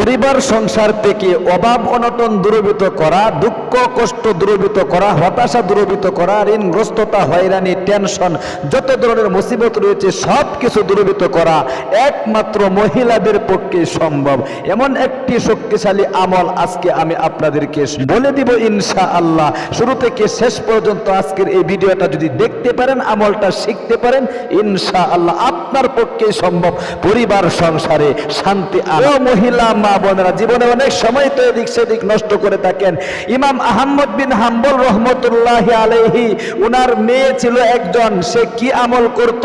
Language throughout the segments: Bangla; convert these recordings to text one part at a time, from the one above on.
পরিবার সংসার থেকে অভাব অনটন দূরীভূত করা, দুঃখ কষ্ট দূরীভূত করা, হতাশা দূরীভূত করা, ঋণগ্রস্ততা, হয়রানি টেনশন যত ধরনের মুসিবত রয়েছে সব কিছু দূরীভূত করা একমাত্র মহিলাদের পক্ষে সম্ভব। এমন একটি শক্তিশালী আমল আজকে আমি আপনাদেরকে বলে দিব ইনশা আল্লাহ শুরু থেকে শেষ পর্যন্ত আজকের এই ভিডিওটা যদি দেখতে পারেন, আমলটা শিখতে পারেন ইনশা আল্লাহ আপনার পক্ষে সম্ভব। পরিবার সংসারে শান্তি আনা। মহিলা মা বোনেরা জীবনে অনেক সময় তো এদিক সেদিক নষ্ট করে থাকেন। ইমাম আহমদ বিন হাম্বল রহমতুল্লাহ আলাইহি, উনার মেয়ে ছিল একজন, সে কি আমল করত?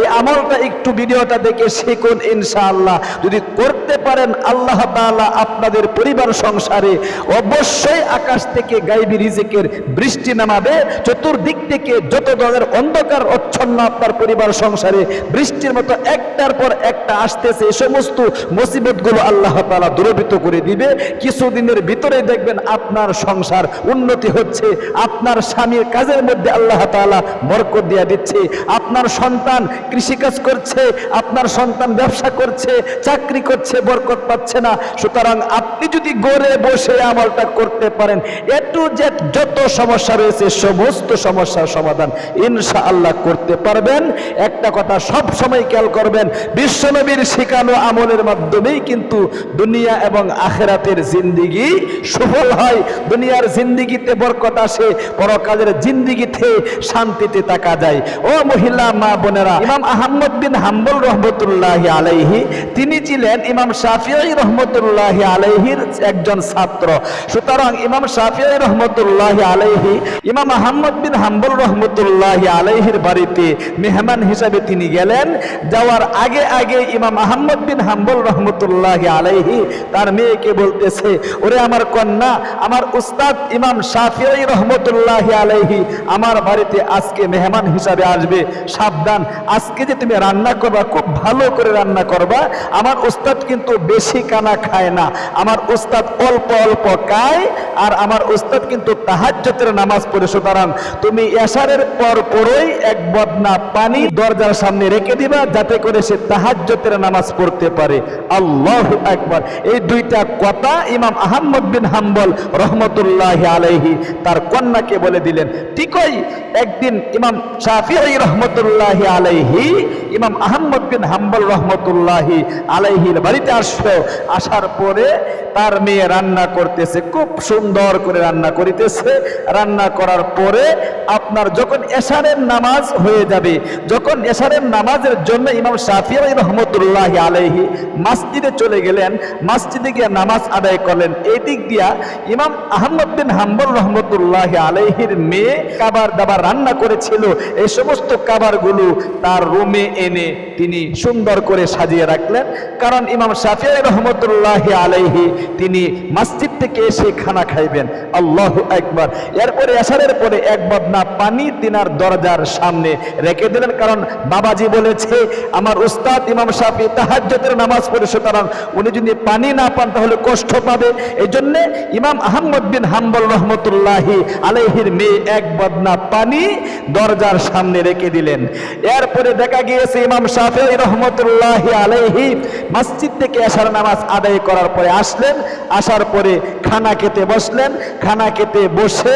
এই আমলটা একটু ভিডিওটা দেখে শিখুন ইনশাআল্লাহ। যদি করতে পারেন, আল্লাহ তাআলা আপনাদের পরিবার সংসারে অবশ্যই আকাশ থেকে গাইবি রিজিকের বৃষ্টি নামাবে। চতুর্দিক থেকে যত ধরনের অন্ধকার অচ্ছন্ন আপনার পরিবার সংসারে বৃষ্টির মতো একটার পর একটা আসতেছে এই সমস্ত মুসিবত মুসিবতগুলো আল্লাহ তাআলা দূরীভূত করে দিবে। কিছুদিনের ভিতরে দেখবেন আপনার সংসার উন্নতি হচ্ছে। আপনার স্বামীর কাজের মধ্যে আল্লাহ তাআলা বরকত দিয়ে দিচ্ছে। আপনার সন্তান কৃষিকাজ করছে, আপনার সন্তান ব্যবসা করছে, চাকরি করছে, বরকত পাচ্ছে না। সুতরাং আপনি যদি গড়ে বসে আমলটা করতে পারেন, এ জেড যত সমস্যা রয়েছে, সমস্ত সমস্যার সমাধান ইনশা আল্লাহ করতে পারবেন। একটা কথা সব সময় খেয়াল করবেন, বিশ্বনবীর শেখানো আমলের মাধ্যমেই কিন্তু দুনিয়া এবং আখেরাতের জিন্দিগি সফল হয়। দুনিয়ার জিন্দিগিতে বরকত আসে, পরকালের জিন্দিগিতে শান্তিতে থাকা যায়। ও মহিলা, মা বোনেরা, ইমাম আহমদ বিন হাম্বল রহমতুল্লাহ আলাইহি, তিনি ছিলেন ইমাম শাফিঈ রহমতুল্লাহ আলাইহির একজন ছাত্র। সুতরাং ইমাম শাফিঈ রহমতুল্লাহ আলাইহি, ইমাম আহমদ বিন হাম্বল রহমতুল্লাহ আলাইহির বাড়িতে মেহমান হিসাবে তিনি গেলেন। যাওয়ার আগে আগে ইমাম আহমদ বিন হাম্বল রহমতুল্লাহ আলাইহি তার মেয়েকে বলতেছে, ওরে আমার কন্যা, আমার উস্তাদ ইমাম শাফিঈ রহমতুল্লাহ আলাইহি আমার বাড়িতে আজকে মেহমান হিসাবে আসবে। সাবধান, আজকে যে তুমি রান্না করবা, খুব ভালো করে রান্না করবা। আমার উস্তাদ কিন্তু বেশি কানা খায় না। আমার উস্তাদ অল্প অল্প খায় আর আমার উস্তাদ কিন্তু তাহাজ্জতের নামাজ পড়ে। সুতরাং তুমি এশারের পর পরই এক বদনা পানি দরজার সামনে রেখে দিবা, যাতে করে সে তাহাজ্জতের নামাজ পড়তে পারে। আল্লাহ একবার এই দুইটা কথা ইমাম আহম্মদ বিন হাম্বল রহমতুল্লাহ আলহি তার কন্যাকে বলে দিলেন। ঠিকই, একদিন ইমাম সাফি রহমতুল্লাহ আলহি ইমাম আহম্মদ বিন হাম্বল রহমতুল্লাহি আলহির বাড়িতে আসলো। আসার পরে তার মেয়ে রান্না করতেছে, খুব সুন্দর করে রান্না করিতেছে। রান্না করার পরে আপনার যখন এশারের নামাজ হয়ে যাবে, যখন এশারের নামাজের জন্য ইমাম শাফিঈ রহমতুল্লাহ আলাইহি মসজিদে চলে গেলেন, মাসজিদে গিয়ে নামাজ আদায় করলেন। এই দিক দিয়া ইমাম আহমদ বিন রহমতুল্লাহ আলাইহির মেয়ে খাবার দাবার রান্না করেছিল। এই সমস্ত খাবারগুলো তার রুমে এনে তিনি সুন্দর করে সাজিয়ে রাখলেন। কারণ ইমাম শাফিঈ রহমতুল্লাহ আলাইহি তিনি মসজিদ থেকে এসে খানা খাইবেন। আল্লাহ একবার এরপরে আসারের পরে এক বদনা পানি তিনার দরজার সামনে রেখে দিলেন, কারণ বাবাজি বলেছে, আমার উস্তাদ ইমাম শাফি তাহাজ্জতের নামাজ পড়ে, সুতরাং উনি যদি পানি না পান, তাহলে কষ্ট পাবে। এই জন্যে ইমাম আহমদ বিন হাম্বল রহমতুল্লাহি আলাইহির মেয়ে এক বদনা পানি দরজার সামনে রেখে দিলেন। এরপরে দেখা গিয়েছে ইমাম শাফি রহমতুল্লাহি আলাইহি মসজিদ থেকে আসার নামাজ আদায় করার পরে আসলেন। আসার পরে খানা খেতে বসলেন, খানা খেতে বসে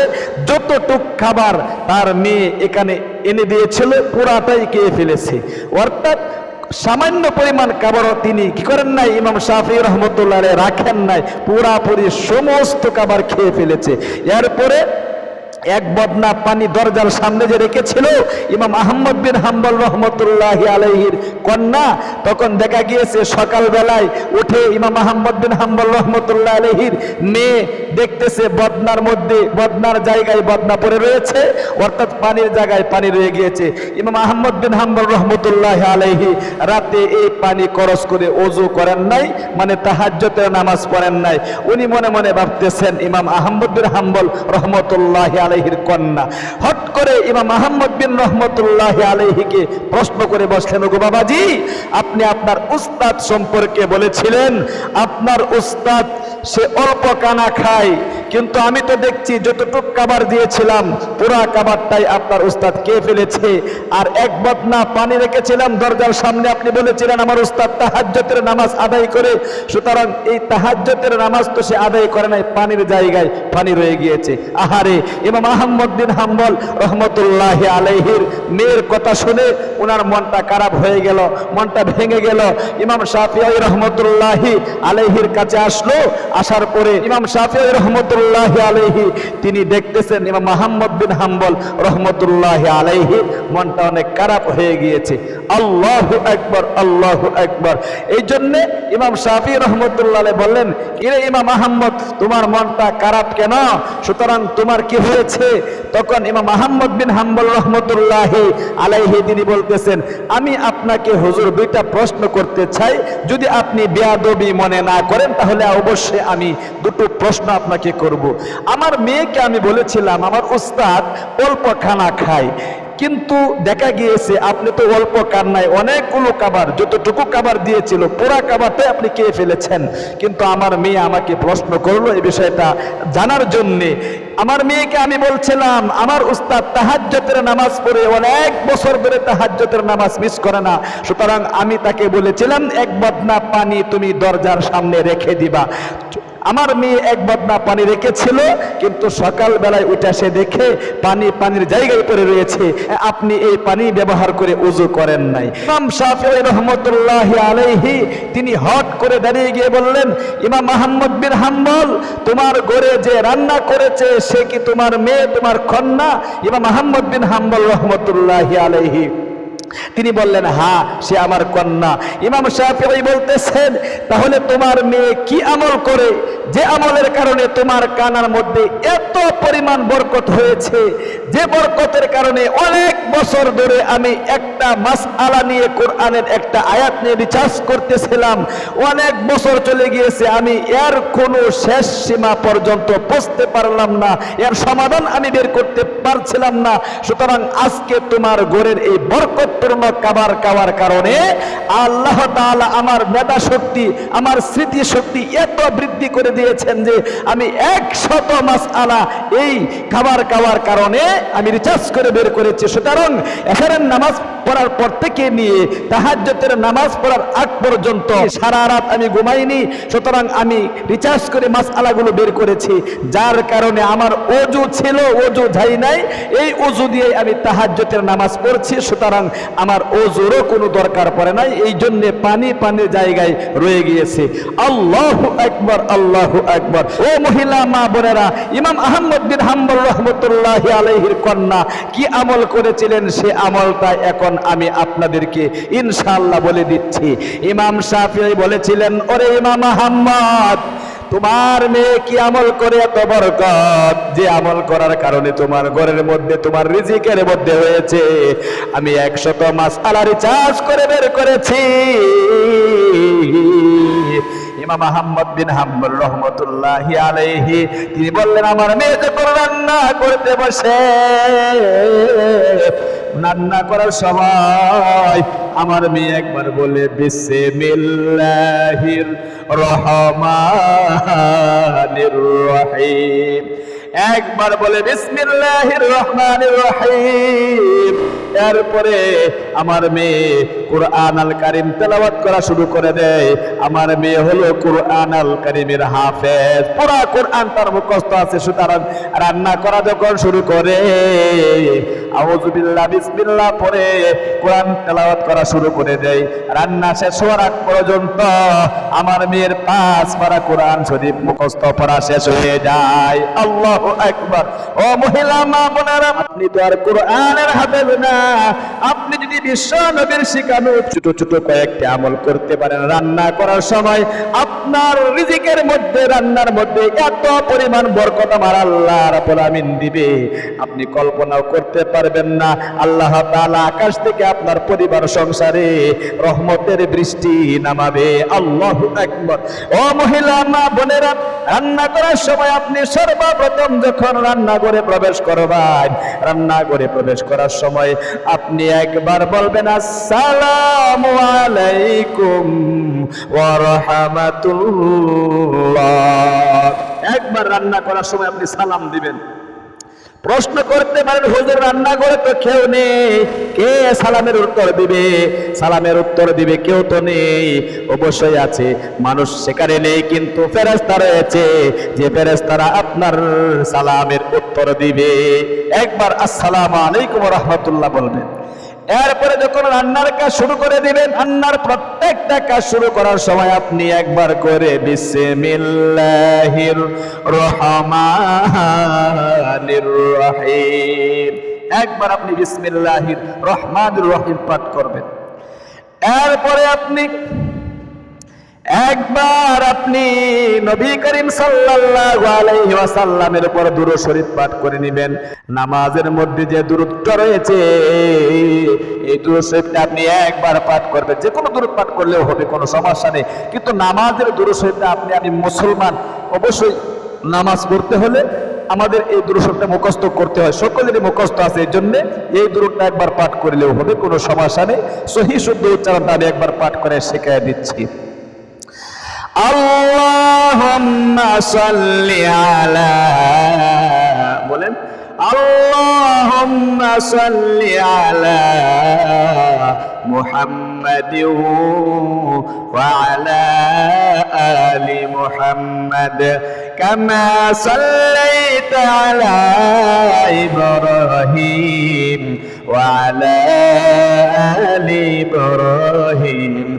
যতটুক খাবার তার মেয়ে এখানে এনে দিয়েছিল, পুরাটাই খেয়ে ফেলেছে। অর্থাৎ সামান্য পরিমাণ খাবারও তিনি কি করেন নাই, ইমাম শাফি রহমতুল্লাহ রাখেন নাই, পুরাপুরি সমস্ত খাবার খেয়ে ফেলেছে। এরপরে এক বদনা পানি দরজার সামনে যে রেখেছিল ইমাম আহমদ বিন হাম্বল রহমতুল্লাহ আলহির কন্যা, তখন দেখা গিয়েছে সকাল বেলায় উঠে ইমাম আহমদ বিন হাম্বল রহমতুল্লাহ আলহির মেয়ে দেখতেছে বদনার মধ্যে, বদনার জায়গায় বদনা পড়ে রয়েছে, অর্থাৎ পানির জায়গায় পানি রয়ে গিয়েছে। ইমাম আহমদ বিন হাম্বল রহমতুল্লাহ আলহি রাতে এই পানি খরচ করে অজু করেন নাই মানে তাহাজ্জতের নামাজ পড়েন নাই। উনি মনে মনে ভাবতেছেন, ইমাম আহমদ বিন হাম্বল রহমতুল্লাহ আলহির কন্যা। হট করে ইমাম আহমদ বিন রহমতুল্লাহ আলহিকে প্রশ্ন করে বসলেন গো বাবাজি, আপনি আপনার উস্তাদ সম্পর্কে বলেছিলেন, আপনার উস্তাদ সে অল্প কানা খায় কিন্তু আমি তো দেখছি যতটুক কাবার দিয়েছিলাম, পুরা কাবারটাই আপনার উস্তাদ কে ফেলেছে? আর এক বদনা পানি রেখেছিলাম, দরজার সামনে আপনি বলেছিলেন, আমার উস্তাদ তাহাজ্জতের নামাজ আদায় করে। সুতরাং এই তাহাজ্জতের নামাজ তো সে আদায় করে নাই, পানির জায়গায় পানি রয়ে গিয়েছে। আহারে, ইমাম আহমদ বিন হাম্বল রহমতুল্লাহ আলাইহির মেয়ের কথা শুনে ওনার মনটা খারাপ হয়ে গেল, মনটা ভেঙে গেল। ইমাম শাফিআই রহমতুল্লাহি আলাইহির কাছে আসলো, আসার পরে ইমাম শাফিআই রহমতুল্লাহ আলাইহি, তিনি দেখতেছেন ইমাম আহমদ বিন হাম্বল রহমতুল্লাহ আলাইহি, মনটা অনেক খারাপ হয়ে গিয়েছে। আল্লাহ একবার আল্লাহ একবার এই জন্য ইমাম শাফি রহমতুল্লাহ বললেন, ইরে ইমাম আহমদ তোমার মনটা খারাপ কেন? সুতরাং তোমার কি হয়েছে? তখন ইমাম আহমদ বিন হাম্বল রহমতুল্লাহ আলাইহি তিনি বলতেছেন, আমি আপনাকে হুজুর দুইটা প্রশ্ন করতে চাই। যদি আপনি বেয়াদবি মনে না করেন, তাহলে অবশ্যই আমি দুটো প্রশ্ন আপনাকে করব। আমার মেয়েকে আমি বলেছিলাম, আমার উস্তাদ অল্প খানা খায়। কিন্তু দেখা গিয়েছে, আপনি তো অল্প কান্নায় অনেকগুলো কাবার যতটুকু কাবার দিয়েছিল, পুরা কাবারটাই আপনি খেয়ে ফেলেছেন। কিন্তু আমার মেয়ে আমাকে প্রশ্ন করল এই বিষয়টা জানার জন্যে। আমার মেয়েকে আমি বলছিলাম, আমার উস্তাদ তাহাজ্জতের নামাজ পড়ে অনেক বছর ধরে তাহাজ্জতের নামাজ মিস করে না। সুতরাং আমি তাকে বলেছিলাম, এক বদনা পানি তুমি দরজার সামনে রেখে দিবা। আমার মেয়ে এক বদনা পানি রেখেছিল, কিন্তু সকাল বেলায় উঠে সে দেখে পানি পানির জায়গায় পড়ে রয়েছে। আপনি এই পানি ব্যবহার করে উজু করেন নাই। ইমাম শাফিঈ রহমতুল্লাহ আলাইহি, তিনি হট করে দাঁড়িয়ে গিয়ে বললেন, ইমাম আহমদ বিন হাম্বল, তোমার ঘরে যে রান্না করেছে, সে কি তোমার মেয়ে, তোমার কন্যা? ইমাম আহমদ বিন হাম্বল রহমতুল্লাহ আলাইহি। তিনি বললেন হ্যাঁ সে আমার কন্যা। ইমাম শাফিঈ বলতেছেন, তাহলে তোমার মেয়ে কি আমল করে? যে আমলের কারণে তোমার কানার মধ্যে এত পরিমাণ বরকত হয়েছে, যে বরকতের কারণে অনেক বছর ধরে আমি একটা মাস আলা নিয়ে কোরআনের একটা আয়াত নিয়ে রিচার্জ করতেছিলাম। অনেক বছর চলে গিয়েছে, আমি এর কোনো শেষ সীমা পর্যন্ত পৌঁছতে পারলাম না। এর সমাধান আমি বের করতে পারছিলাম না। সুতরাং আজকে তোমার গোরের এই বরকতপূর্ণ কাবার খাওয়ার কারণে আল্লাহ তাআলা আমার মেধা শক্তি, আমার স্মৃতি শক্তি এত বৃদ্ধি করে দিয়েছেন যে আমি একশত মাস আলা এই খাবার খাওয়ার কারণে আমি রিচার্জ করে বের করেছি। সুতরাং এখানের নামাজ পড়ার পর থেকে নিয়ে তাহাজ্জতের নামাজ পড়ার আগ পর্যন্ত সারা রাত আমি ঘুমাইনি, সুতরাং আমি রিচার্জ করে মাস আলাগুলো বের করেছি। যার কারণে আমার অজু ছিল, অজু যাই নাই, এই অজু দিয়ে আমি তাহাজ্জতের নামাজ পড়ছি। সুতরাং আমার অজুরও কোনো দরকার পড়ে নাই, এই জন্যে পানি পানির জায়গায় রয়ে গিয়েছে। আল্লাহ একবার আল্লাহ একবার ও মহিলা, মা বোনেরা, ইমাম আহমদ বিন হাম্বল রহমতুল্লাহ আলহির কন্যা, কি আমল করেছিলেন সে আমলটা এখন আমি আপনাদেরকে ইনশাল্লাহ বলে দিচ্ছি। ইমাম শাফিঈ বলেছিলেন, ওরে ইমাম আহম্মদ তোমার মেয়ে কি আমল করে এত বরকত? যে আমল করার কারণে তোমার ঘরের মধ্যে, তোমার রিজিকের মধ্যে হয়েছে। আমি একশত মাস আলারি চাষ করে বের করেছি। ইমাম আহম্মদ বিন হাম্বল রহমতুল্লাহ আলাইহি, তিনি বললেন, আমার মেয়ে যখন রান্না করতে বসে। রান্না করার সময় আমার মেয়ে একবার বলে, বিসমিল্লাহির রহমানির রহিম। একবার বলে, বিসমিল্লাহির রহমানির রহিম। এরপরে আমার মেয়ে কোরআন আল কারিম তেলাওয়াত করা শুরু করে দেয়। আমার মেয়ে হলো কোরআন আল কারিমের হাফেজ। পুরা কোরআন তার মুখস্থ আছে। সুতরাং রান্না করা যখন শুরু করে আউযুবিল্লাহ বিসমিল্লাহ কোরআন তেলাওয়াত করা শুরু করে দেয়। রান্না শেষ হওয়ার আগ পর্যন্ত আমার মেয়ের পাঁচ পারা কোরআন শরীফ মুখস্থ পড়া শেষ হয়ে যায়। আল্লাহু আকবার। ও মহিলা, মা বোনেরা, আপনি তো আর কোরআনের হাফেজ না। আপনি যদি বিশ্ব নবীর ছোট ছোট কয়েকটি আমল করতে পারেন রান্না করার সময়, আপনার রিজিকের মধ্যে, রান্নার মধ্যে এত পরিমাণ বরকত আমার আল্লাহ রাব্বুল আমিন দিবে। আপনি কল্পনাও করতে পারবেন না। আল্লাহ তালা আকাশ থেকে আপনার পরিবার সংসারে রহমতের বৃষ্টি নামাবে। আল্লাহ আকবার। ও মহিলা, মা, বোনেরা, রান্না করার সময় আপনি সর্বপ্রথম যখন রান্না করে প্রবেশ করবেন রান্না করে প্রবেশ করার সময় আপনি একবার বলবেন, আসসালামু আলাইকুম ওয়া রাহমাতুল্লাহ। একবার রান্না করার সময় আপনি সালাম দিবেন। প্রশ্ন করতে পারেন, হুজুর, রান্না করে তো কেউ নেই কে সালামের উত্তর দিবে? সালামের উত্তর দিবে কেউ তো নেই। অবশ্যই আছে, মানুষ সেখানে নেই, কিন্তু ফেরেস্তা রয়েছে। যে ফেরেস্তারা আপনার সালামের উত্তর দিবে। একবার আসসালাম আলাইকুম রহমতুল্লাহ বলবেন। এরপরে যখন রান্নার কাজ শুরু করে দিবেন, রান্নার প্রত্যেকটা কাজ শুরু করার সময় আপনি একবার করে বিসমিল্লাহির রহমানির রহিম। একবার আপনি বিসমিল্লাহির রহমানির রহিম পাঠ করবেন। এরপরে আপনি একবার আপনি নবী করিম সাল্লাল্লাহু আলাইহি উপর দুরূদ শরীফ পাঠ করে নেবেন। নামাজের মধ্যে যে দূরত্বটা রয়েছে, এই দুরূদ শরীফটা আপনি একবার পাঠ করবেন। যে কোনো দূরত পাঠ করলেও হবে, কোনো সমস্যা নেই। কিন্তু নামাজের দুরূদ শরীফটা আপনি, আমি মুসলমান, অবশ্যই নামাজ পড়তে হলে আমাদের এই দুরুশটা মুখস্থ করতে হয়। সকলেরই মুখস্থ আছে এই জন্য এই দুরুটা একবার পাঠ করলেও হবে, কোনো সমস্যা নেই। সহি, শুদ্ধ উচ্চারণটা আমি একবার পাঠ করে শেখায় দিচ্ছি। اللهم صل على বলেন اللهم صل على محمد وعلى آل محمد كما صليت على إبراهيم وعلى آل إبراهيم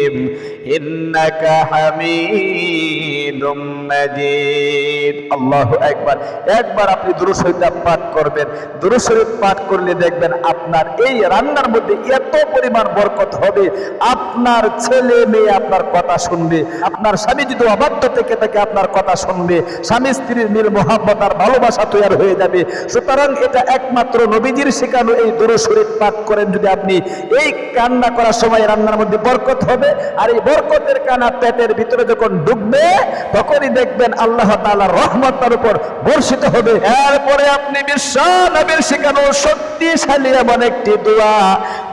ইন্নাকা হামিদুম মাজিদ। আল্লাহু আকবার। একবার আপনি দুরূদ শরীফ পাঠ করবেন। দুরূদ শরীফ পাঠ করলে দেখবেন আপনার এই রান্নার মধ্যে এত পরিমাণ বরকত হবে। আপনার ছেলে মেয়ে আপনার কথা শুনবে। আপনার স্বামী যদি অবাধ্য থেকে আপনার কথা শুনবে, স্বামী স্ত্রীর মিল মোহাম্মত আর ভালোবাসা তৈরি হয়ে যাবে। সুতরাং এটা একমাত্র নবীজির শেখানো এই দুরূদ শরীফ পাঠ করেন যদি আপনি। এই কান্না করার সময় রান্নার মধ্যে বরকত হবে। আর এই বরকতের কানা পেটের ভিতরে যখন ডুববে, তখনই দেখবেন আল্লাহ তালা রহমত তার উপর বর্ষিত হবে। এরপরে আপনি বিশ্ব শেখানো শক্তিশালী এমন একটি দোয়া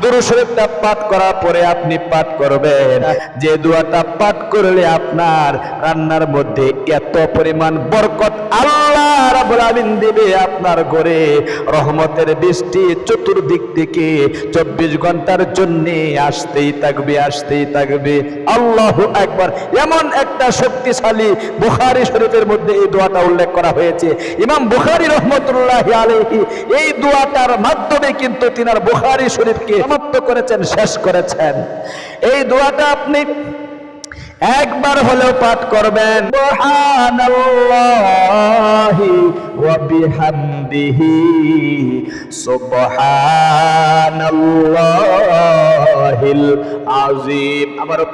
দুরুশরীফটা পাঠ করার পরে আপনি পাঠ করবেন। যে দোয়াটা পাঠ করলে আপনার রান্নার মধ্যে এত পরিমাণ বরকত রাব্বুল আলামিন আপনার ঘরে। রহমতের বৃষ্টি চতুর্দিক থেকে চব্বিশ ঘণ্টার জন্য আসতেই থাকবে আসতেই থাকবে। আল্লাহ একবার এমন একটা শক্তিশালী বুখারী শরীফের মধ্যে এই দোয়াটা উল্লেখ করা হয়েছে। ইমাম বুখারী রহমতুল্লাহ আলাইহি এই দোয়াটার মাধ্যমে কিন্তু তিনার বুখারী শরীফকে সমাপ্ত করেছেন, শেষ করেছেন। এই দোয়াটা আপনি একবার হলেও পাঠ করবেন। সুবহানাল্লাহি ওয়া বিহামদিহি। সুবহানাল্লাহিল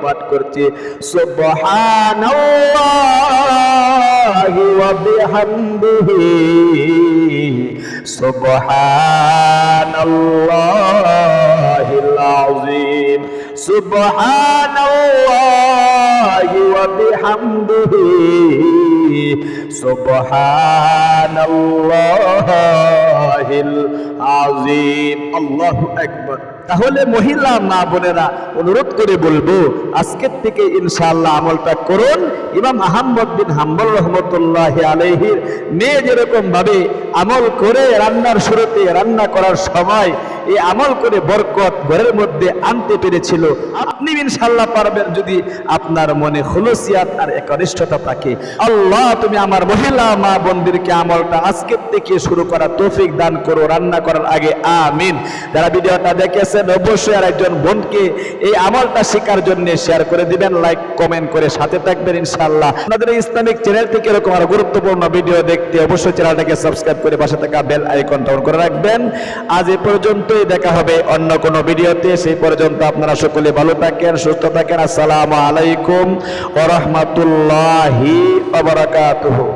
পাঠ করছি। সুবহানাল্লাহি ওয়া বিহামদিহি। সুবহানাল্লাহিল আযীম। সুবহানাল্লাহি ওয়া বিহামদিহি। সুবহানাল্লাহিল আযীম। আল্লাহু আকবার। তাহলে মহিলা মা বোনেরা, অনুরোধ করে বলব, আজকের থেকে ইনশাআল্লাহ আমলটা করুন। ইমাম আহমদ বিন হাম্বল রহমতুল্লাহ আলহির মেয়ে যেরকম ভাবে আমল করে রান্নার শুরুতে রান্না করার সময়, এই আমল করে বরকত, ঘরের মধ্যে আনতে পেরেছিল। আপনি ইনশাল্লাহ পারবেন যদি আপনার মনে খুলসিয়াত আর একনিষ্ঠতা থাকে। আল্লাহ, তুমি আমার মহিলা, মা বোনদেরকে আমলটা আজকের থেকে শুরু করা তৌফিক দান করো, রান্না করার আগে আমিন। যারা ভিডিওটা দেখেছেন, অবশ্যই আর একজন বোনকে এই আমলটা শেখার জন্য শেয়ার করে দিবেন, লাইক, কমেন্ট করে সাথে থাকবেন ইনশাল্লাহ আপনাদের ইসলামিক চ্যানেল থেকে এরকম আরও গুরুত্বপূর্ণ ভিডিও দেখতে অবশ্যই চ্যানেলটাকে সাবস্ক্রাইব করে পাশে থাকা বেল আইকনটা অন করে রাখবেন। আজ এ পর্যন্তই, দেখা হবে অন্য কোনো ভিডিওতে। সেই পর্যন্ত আপনারা সকলে ভালো থাকেন সুস্থ থাকেন। আসসালামু আলাইকুম ওয়া রাহমাতুল্লাহি ওয়া বারাকাতুহু।